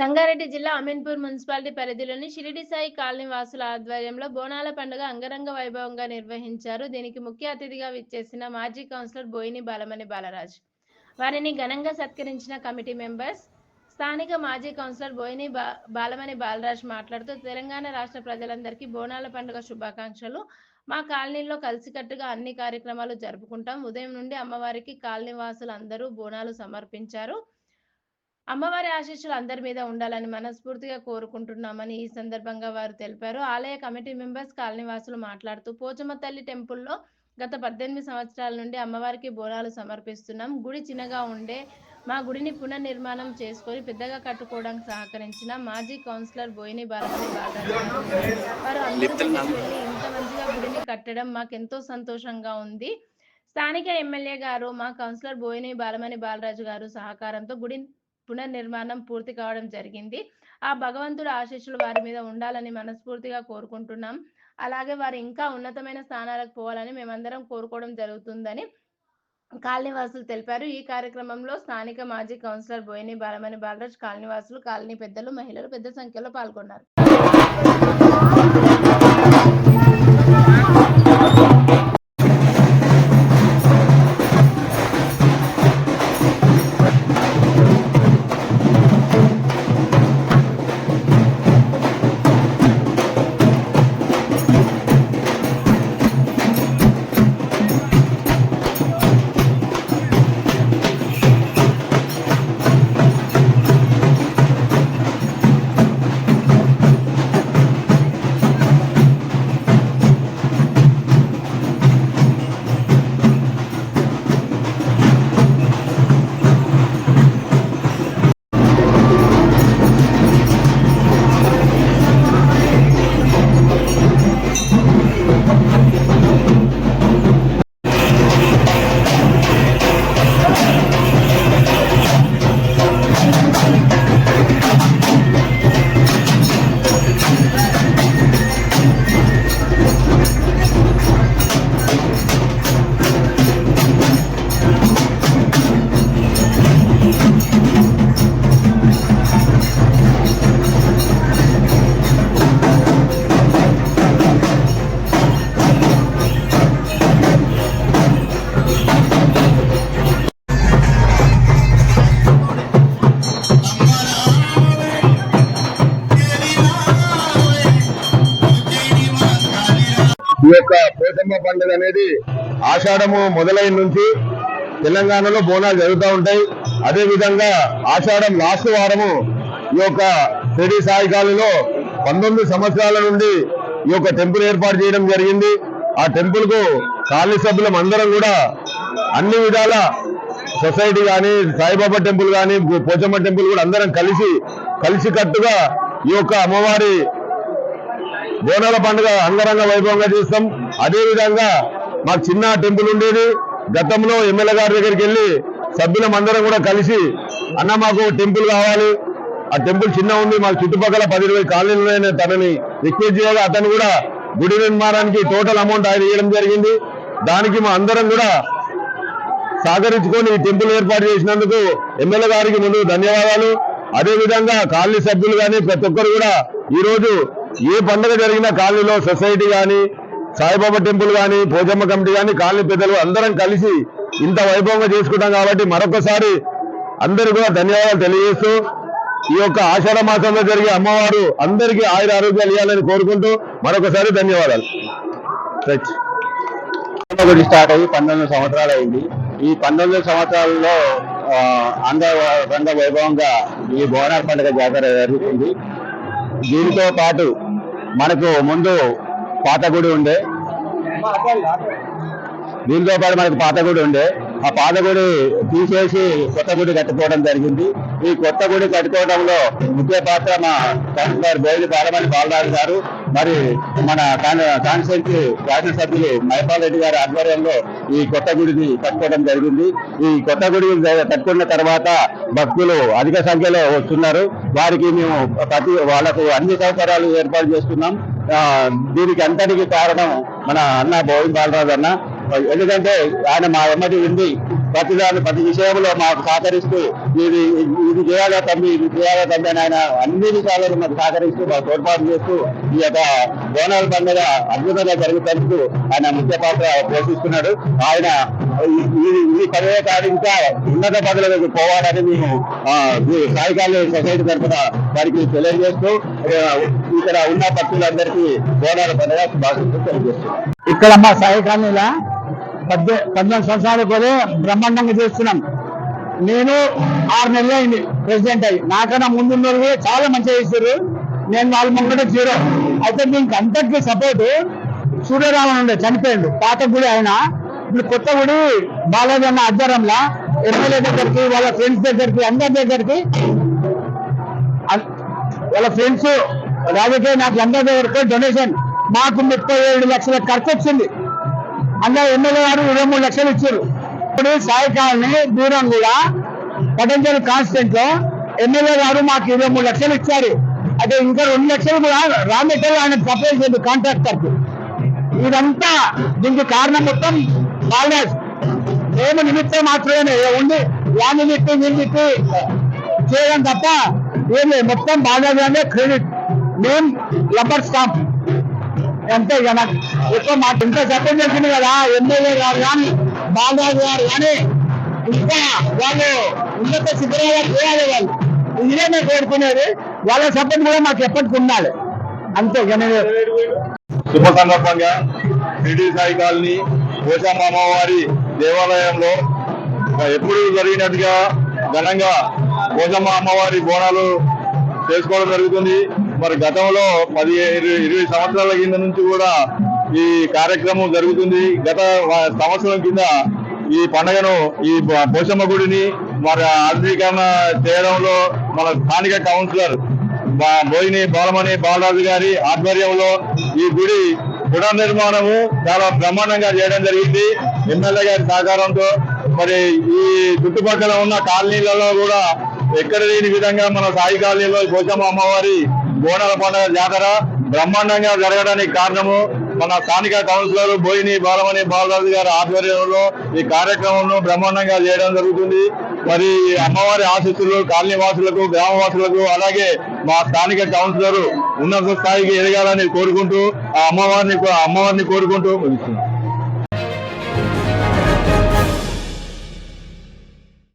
సంగారెడ్డి జిల్లా అమీన్పూర్ మున్సిపాలిటీ పరిధిలోని షిరిడి సాయి కాలనీ వాసుల ఆధ్వర్యంలో బోనాల పండుగ అంగరంగ వైభవంగా నిర్వహించారు. దీనికి ముఖ్య అతిథిగా విచ్చేసిన మాజీ కౌన్సిలర్ బోయిని బాలమణి బాలరాజ్. వారిని ఘనంగా సత్కరించిన కమిటీ మెంబర్స్ స్థానిక మాజీ కౌన్సిలర్ బోయిని బా బాలమణి బాలరాజ్ మాట్లాడుతూ తెలంగాణ రాష్ట్ర ప్రజలందరికీ బోనాల పండుగ శుభాకాంక్షలు. మా కాలనీలో కలిసికట్టుగా అన్ని కార్యక్రమాలు జరుపుకుంటాం. ఉదయం నుండి అమ్మవారికి కాలనీ వాసులు అందరూ బోనాలు సమర్పించారు. అమ్మవారి ఆశీస్సులు అందరి మీద ఉండాలని మనస్ఫూర్తిగా కోరుకుంటున్నామని ఈ సందర్భంగా వారు తెలిపారు. ఆలయ కమిటీ మెంబర్స్ కాలనీవాసులు మాట్లాడుతూ పోచమ్మ తల్లి టెంపుల్లో గత పద్దెనిమిది సంవత్సరాల నుండి అమ్మవారికి బోనాలు సమర్పిస్తున్నాం. గుడి చిన్నగా ఉండే మా గుడిని పునర్నిర్మాణం చేసుకొని పెద్దగా కట్టుకోవడానికి సహకరించిన మాజీ కౌన్సిలర్ బోయిని బాలమణి బాలరాజు వారు అందరూ ఇంత మంచిగా గుడిని కట్టడం మాకెంతో సంతోషంగా ఉంది. స్థానిక ఎమ్మెల్యే గారు మా కౌన్సిలర్ బోయిని బాలమణి బాలరాజు గారు సహకారంతో గుడి పునర్నిర్మాణం పూర్తి కావడం జరిగింది. ఆ భగవంతుడు ఆశీస్సులు వారి మీద ఉండాలని మనస్ఫూర్తిగా కోరుకుంటున్నాం. అలాగే వారు ఇంకా ఉన్నతమైన స్థానాలకు పోవాలని మేమందరం కోరుకోవడం జరుగుతుందని కాలనీవాసులు తెలిపారు. ఈ కార్యక్రమంలో స్థానిక మాజీ కౌన్సిలర్ బోయిని బాలమణి బాలరాజ్ కాలనీవాసులు కాలనీ పెద్దలు మహిళలు పెద్ద సంఖ్యలో పాల్గొన్నారు. యొక్క పోతమ్మ పండుగ అనేది ఆషాఢము మొదలైన నుంచి తెలంగాణలో బోనాలు జరుగుతూ ఉంటాయి. అదే విధంగా ఆషాఢం లాస్ట్ వారము ఈ యొక్క షిరిడి సాయి పంతొమ్మిది సంవత్సరాల నుండి ఈ యొక్క టెంపుల్ ఏర్పాటు చేయడం జరిగింది. ఆ టెంపుల్కు కాలనీ సభ్యులం అందరం కూడా అన్ని విధాల సొసైటీ కానీ సాయిబాబా టెంపుల్ కానీ పోచమ్మ టెంపుల్ కూడా అందరం కలిసి కలిసికట్టుగా ఈ యొక్క అమ్మవారి బోనాల పండుగ అంగరంగ వైభవంగా చేస్తాం. అదేవిధంగా మాకు చిన్న టెంపుల్ ఉండేది. గతంలో ఎమ్మెల్యే గారి దగ్గరికి వెళ్ళి సభ్యులం అందరం కూడా కలిసి అన్న మాకు టెంపుల్ కావాలి. ఆ టెంపుల్ చిన్న ఉంది. మాకు చుట్టుపక్కల పది ఇరవై కాలనీలు తనని రిక్వెస్ట్ చేయగా అతను కూడా గుడి నిర్మాణానికి టోటల్ అమౌంట్ ఆయన ఇవ్వడం జరిగింది. దానికి మా అందరం కూడా సహకరించుకొని ఈ టెంపుల్ ఏర్పాటు చేసినందుకు ఎమ్మెల్యే గారికి ముందు ధన్యవాదాలు. అదే విధంగా కాలనీ సభ్యులు కానీ ప్రతి ఒక్కరు కూడా ఈరోజు ఏ పండుగ జరిగినా కాలనీలో సొసైటీ కానీ సాయిబాబా టెంపుల్ కానీ పోజమ్మ కమిటీ కానీ కాలనీ పెద్దలు అందరం కలిసి ఇంత వైభవంగా చేసుకుంటాం కాబట్టి మరొకసారి అందరూ కూడా ధన్యవాదాలు తెలియజేస్తూ ఈ యొక్క ఆషాఢ మాసంలో జరిగే అమ్మవారు అందరికీ ఆయుర ఆరోగ్యాలు ఇవ్వాలని కోరుకుంటూ మరొకసారి ధన్యవాదాలు. రైట్. గుడి స్టార్ట్ అయ్యి పంతొమ్మిది సంవత్సరాలు అయింది. ఈ పంతొమ్మిది సంవత్సరాలలో ఆంధ్ర అంగ రంగ వైభవంగా ఈ బోనాల పండుగ జాతర జరుగుతుంది. దీనితో పాటు మనకు ముందు పాత గుడి ఉండే. దీంతో పాటు మనకు పాత గుడి ఉండే. ఆ పాత గుడి తీసేసి కొత్త గుడి కట్టుకోవడం జరిగింది. ఈ కొత్త గుడి కట్టుకోవడంలో ముఖ్య పాత్ర మా కౌన్సిలర్ బోయిలి బాలమణి బాలరాజు గారు మరి మన కాన్స్టిట్యూన్సీ శాసనసభ్యులు మైపాల్ రెడ్డి గారి ఆధ్వర్యంలో ఈ కొత్త గుడిని కట్టుకోవడం జరిగింది. ఈ కొత్త గుడి కట్టుకున్న తర్వాత భక్తులు అధిక సంఖ్యలో వస్తున్నారు. వారికి మేము ప్రతి వాళ్ళకు అన్ని సౌకర్యాలు ఏర్పాటు చేస్తున్నాం. దీనికి అంతటికి కారణం మన అన్న బోయిన్ బాలరాజు అన్న ఎందుకంటే ఆయన మా ఎమ్మటి ఉండి ప్రతిదాని ప్రతి విషయంలో మాకు సహకరిస్తూ ఇది ఇది చేయాలా తమ్మి ఇది చేయాలా తమ్మి అని ఆయన అన్ని విషయాలను మాకు సహకరిస్తూ మాకు తోడ్పాటు చేస్తూ ఈ యొక్క బోనాల పండుగ అద్భుతంగా జరుగుతున్నట్టు ఆయన ముఖ్య పాత్ర పోషిస్తున్నాడు. ఆయన ఈ- పదవే కాదు ఇంకా ఉన్నత పదవులకు పోవాలని మేము ఆ, సొసైటీ తరఫున వారికి తెలియజేస్తూ ఇక్కడ ఉన్న భక్తులందరికీ బోనాల పండుగ శుభాకాంక్షలు తెలియజేస్తున్నాం. ఇక్కడ మా సాయి పద్దె పద్దెనిమిది సంవత్సరాలు కూడా బ్రహ్మాండంగా చేస్తున్నాం. నేను ఆరు నెలలు అయింది ప్రెసిడెంట్ అయ్యి. నాకన్నా ముందున్న చాలా మంచిగా చేశారు నేను వాళ్ళ ముంగట జీరో. అయితే దీనికి అంతటికీ సపోర్ట్ సూర్యరామన్ ఉండే చనిపోయిండు. పాత గుడి ఆయన. ఇప్పుడు కొత్త గుడి బాలాజీ అన్న ఆధ్వర్యంలో ఎమ్మెల్యే దగ్గరికి వాళ్ళ ఫ్రెండ్స్ దగ్గరికి అందరి దగ్గరికి వాళ్ళ ఫ్రెండ్స్ రాజకీయ నాకు అందరి దగ్గరకు డొనేషన్. మాకు ముప్పై ఏడు లక్షల ఖర్చు వచ్చింది. అందులో ఎమ్మెల్యే గారు ఇరవై మూడు లక్షలు ఇచ్చారు. ఇప్పుడు సాయి కాలనీ దూరం కూడా పటంజలి కాన్స్టెంట్లో ఎమ్మెల్యే గారు మాకు ఇరవై మూడు లక్షలు ఇచ్చారు. అదే ఇంకా రెండు లక్షలు కూడా రా మెటీరియల్ ఆయన సప్లై చేయండి కాంట్రాక్టర్కి ఇదంతా దీనికి కారణం మొత్తం బాలరాజ్ మేము నిమిత్తం మాత్రమే ఉండి యాని నిట్టి నిందిట్టి చేయడం తప్ప ఏం లేదు. మొత్తం బాగా క్రెడిట్. మేము లబ్బర్ స్టాంప్. అంతే ఇక నాకు ఎక్కువ మా ఇంత సపోర్ట్ చేసింది కదా ఎమ్మెల్యే గారు కానీ బాలరాజు గారు కానీ ఇంకా వాళ్ళు ఉన్నత శిబిరాలు చేయాలి వాళ్ళు. ఇదే మేము కోరుకునేది. వాళ్ళ సపోర్ట్ కూడా మాకు ఎప్పటికి ఉండాలి. అంతే ఇక శుభ సందర్భంగా షిరిడి సాయి కాలనీ పోచమ్మ అమ్మవారి దేవాలయంలో ఎప్పుడు జరిగినట్టుగా ఘనంగా కోసమ్మ అమ్మవారి బోనాలు చేసుకోవడం జరుగుతుంది. మరి గతంలో పది ఇరవై ఇరవై సంవత్సరాల కింద నుంచి కూడా ఈ కార్యక్రమం జరుగుతుంది. గత సంవత్సరం కింద ఈ పండుగను ఈ పోషమ్మ పోచమ్మ గుడిని మరి ఆధునీకరణ చేయడంలో మన స్థానిక కౌన్సిలర్ బోయిని బాలమణి బాలరాజు గారి ఆధ్వర్యంలో ఈ గుడి పునర్నిర్మాణము చాలా బ్రహ్మాండంగా చేయడం జరిగింది. ఎమ్మెల్యే గారి సహకారంతో మరి ఈ చుట్టుపక్కల ఉన్న కాలనీలలో కూడా ఎక్కడ లేని విధంగా మన సాయి కాలనీలో పోషమ్మ పోచమ్మ అమ్మవారి బోనాల పండుగ జాతర బ్రహ్మాండంగా జరగడానికి కారణము మన స్థానిక కౌన్సిలర్ బోయిని బాలమణి బాలరాజు గారి ఆధ్వర్యంలో ఈ కార్యక్రమంను బ్రహ్మాండంగా చేయడం జరుగుతుంది. మరి అమ్మవారి ఆశీస్సులు కాలనీ వాసులకు గ్రామవాసులకు అలాగే మా స్థానిక కౌన్సిలర్ ఉన్నత స్థాయికి ఎదగాలని కోరుకుంటూ ఆ అమ్మవారిని అమ్మవారిని కోరుకుంటూ ముగిస్తున్నాం.